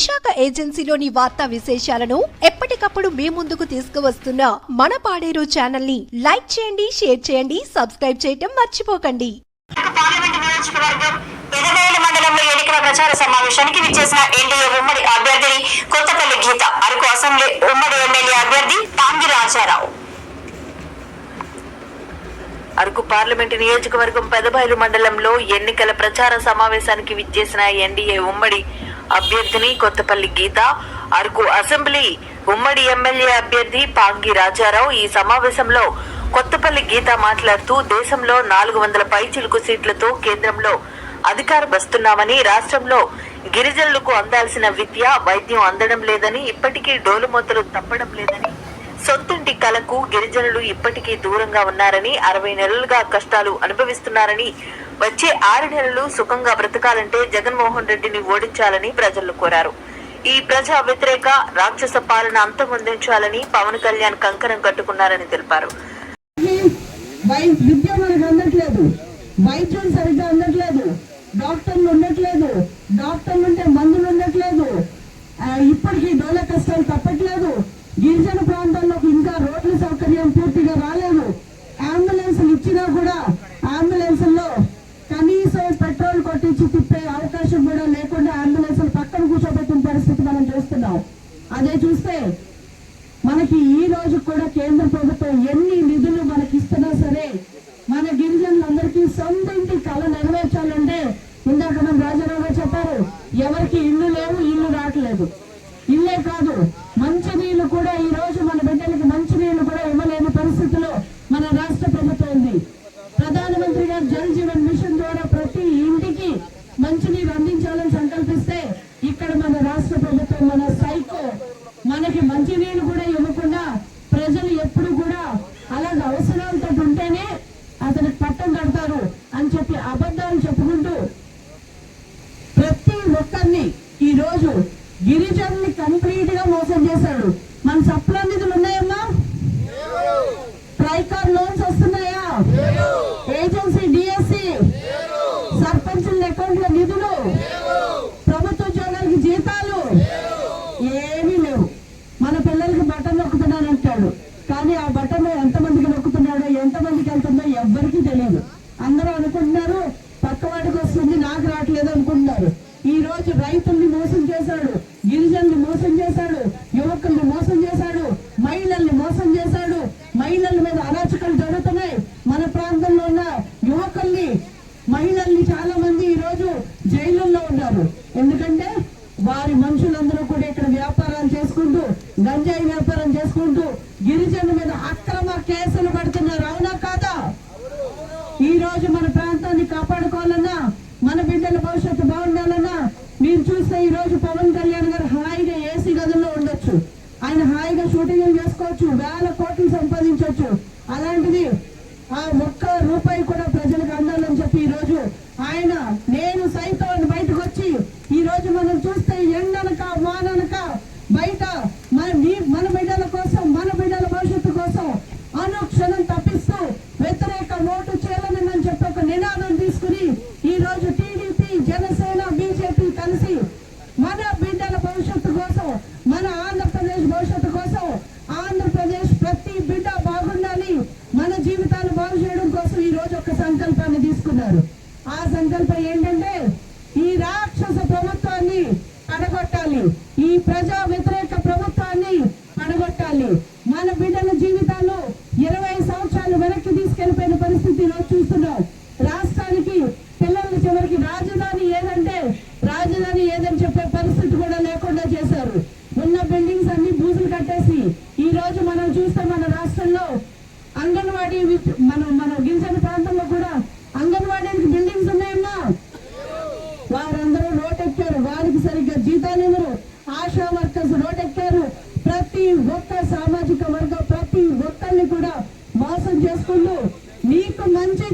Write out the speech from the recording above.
విశాఖ ఏజెన్సీలోని వార్తా విశేషాలను ఎప్పటికప్పుడు మీ ముందుకు తీసుకువస్తున్న మన పాడేరు ఛానల్ని లైక్ చేయండి షేర్ చేయండి సబ్స్క్రైబ్ చేయటం మర్చిపోకండి. పార్లమెంట్ నియోజకవర్గం ఎదవేలి మండలంలో ఎన్నికల ప్రచార సమావేశానికి విచ్చేసిన ఎన్డీఏ ఉమ్మడి అభ్యర్థిని కొత్తపల్లి గీత అరకు అసెంబ్లీ ఉమ్మడి ఎమ్మెల్యే అభ్యర్థి తాంగి రాజారావు. అరకు పార్లమెంటు నియోజకవర్గం పెదబయలు మండలంలో ఎన్నికల ప్రచార సమావేశానికి విచ్చేసిన ఎన్డీఏ ఉమ్మడి అభ్యర్థిని కొత్తపల్లి గీత అరకు అసెంబ్లీ ఉమ్మడి ఎమ్మెల్యే అభ్యర్థి పాంగి రాజారావు ఈ సమావేశంలో కొత్తపల్లి గీత మాట్లాడుతూ దేశంలో నాలుగు వందల పైచిలుకు సీట్లతో కేంద్రంలో అధికారం వస్తున్నామని రాష్ట్రంలో గిరిజనులకు అందాల్సిన విద్య వైద్యం అందడం లేదని ఇప్పటికీ డోలుమూతలు తప్పడం లేదని సొంతింటి కలకు గిరిజనులు ఇప్పటికీ దూరంగా ఉన్నారని అరవై నెలలుగా కష్టాలు అనుభవిస్తున్నారని వచ్చే ఆరు నెలలు సుఖంగా బ్రతకాలంటే జగన్మోహన్ రెడ్డిని ఓడించాలని ప్రజలు కోరారు. ఈ ప్రజా వ్యతిరేక రాక్షస పాలన అంతమొందించాలని పవన్ కళ్యాణ్ కంకణం కట్టుకున్నారని తెలిపారు. వైద్యం సరిగ్గా అదే చూస్తే మనకి ఈ రోజు కూడా కేంద్ర ప్రభుత్వం ఎన్ని నిధులు మనకి ఇస్తున్నా సరే మన గిరిజనులందరికీ సొంతింటి కళ నెరవేర్చాలంటే ఇందాక మన రాజారావు గారు చెప్పారు ఎవరికి ఇల్లు లేవు ఇల్లు రావట్లేదు. ఇల్లే కాదు మంచి నీళ్ళు కూడా ఈ రోజు మన బిడ్డలకి మంచి నీళ్ళు కూడా ఇవ్వలేని పరిస్థితిలో మన రాష్ట్ర ప్రభుత్వం ఉంది ప్రధానమంత్రి గారు జల్ జీవన్ మిషన్ ద్వారా ప్రతి ఇంటికి మంచినీరు అందించాలని సంకల్పిస్తే ఇక్కడ మన రాష్ట్ర ప్రభుత్వం మన సైకో మనకి మంచినీళ్ళు కూడా ఇవ్వకుండా ప్రజలు ఎప్పుడు కూడా అలాగే అవసరాలతో ఉంటేనే అతనికి పట్టం కడతారు అని చెప్పి అబద్ధాలు చెప్పుకుంటూ ప్రతి ఒక్కరిని ఈ రోజు గిరిజనుల్ని కంప్లీట్గా మోసం చేశాడు. మన సప్లా నిధులు ఉన్నాయమ్మా? ట్రైకార్ లోన్స్ వస్తున్నాయా? Agency DSC? సర్పంచుల అకౌంట్ల నిధులు? ప్రభుత్వ ఉద్యోగాలకి జీతాలు? ఏమీ లేవు. చేశాడు. గిరిజనులు మోసం చేశాడు. యువకుల్ని మోసం చేశాడు. మహిళల్ని మోసం చేశాడు. మహిళల మీద అరాచకాలు జరుగుతున్నాయి. మన ప్రాంతంలో ఉన్న యువకుల్ని మహిళల్ని చాలా మంది ఈ రోజు జైలుల్లో ఉన్నారు. ఎందుకంటే వారి మనుషులందరూ కూడా ఇక్కడ వ్యాపారాలు చేసుకుంటూ గంజాయి వ్యాపారం చేసుకుంటూ గిరిజనుల మీద అక్రమ కేసులు పడుతున్నారు. అవునా కాదా? ఈ రోజు మన ప్రాంతాన్ని కాపాడుకోవాలన్నా మన బిడ్డల భవిష్యత్తు బాగుండాలన్నా మీరు చూస్తే ఈరోజు పవన్ కళ్యాణ్ గారు హాయిగా ఏసీ గదుల్లో ఉండొచ్చు. ఆయన హాయిగా షూటింగ్ చేసుకోవచ్చు వేల కోట్లు సంపాదించవచ్చు అలాంటిది ఆ ఒక్క రూపాయి కూడా ప్రజలకు అందాలని చెప్పి ఈరోజు ఆయన నేను సైతం అని బయటకు వచ్చి ఈ రోజు మనం చూస్తే ఎండనక వాననక బయట మన మీ- మన బిడ్డల కోసం మన బిడ్డల భవిష్యత్తు కోసం అనుక్షణం తప్పిస్తూ వ్యతిరేక ఓటు చేయాలని చెప్పి ఒక నినాదం తీసుకుని ఈ రోజు టీడీపీ జనసేన బీజేపీ కలిసి మన బిడ్డల భవిష్యత్తు కోసం మన ఆంధ్రప్రదేశ్ భవిష్యత్తు కోసం ఆంధ్రప్రదేశ్ ప్రతి బిడ్డ బాగుండాలి మన జీవితాలు బాగు చేయడం కోసం ఈ రోజు ఒక సంకల్పాన్ని తీసుకున్నారు. ఆ సంకల్పం ఏంటంటే ఈ రాక్షస ప్రభుత్వాన్ని పడగొట్టాలి. ఈ ప్రజా వ్యతిరేక ప్రభుత్వాన్ని పడగొట్టాలి. మన బిడ్డల జీవితాలు ఇరవై సంవత్సరాలు వెనక్కి తీసుకెళ్ళిపోయిన పరిస్థితి ఈరోజు చూస్తున్నాం. రాష్ట్రానికి పిల్లల చివరికి రాజధాని ఏదంటే రాజధాని ఏదని చెప్పే పరిస్థితి కూడా లేకుండా చేశారు. ఉన్న బిల్డింగ్స్ అన్ని బూజులు కట్టేసి ఈ రోజు మనం చూస్తే మన రాష్ట్రంలో అంగన్వాడీ మనం మన గిరిజన ప్రాంతం కూడా అంగన్వాడీకి బిల్డింగ్స్ ఉన్నాయమ్మా వారందరూ రోడ్డెక్కారు వారికి సరిగ్గా జీతాలు ఇవ్వరు. ఆశా వర్కర్స్ రోటెక్కారు ప్రతి ఒక్క సామాజిక వర్గం ప్రతి ఒక్కరిని కూడా మోసం చేసుకుంటూ మీకు మంచి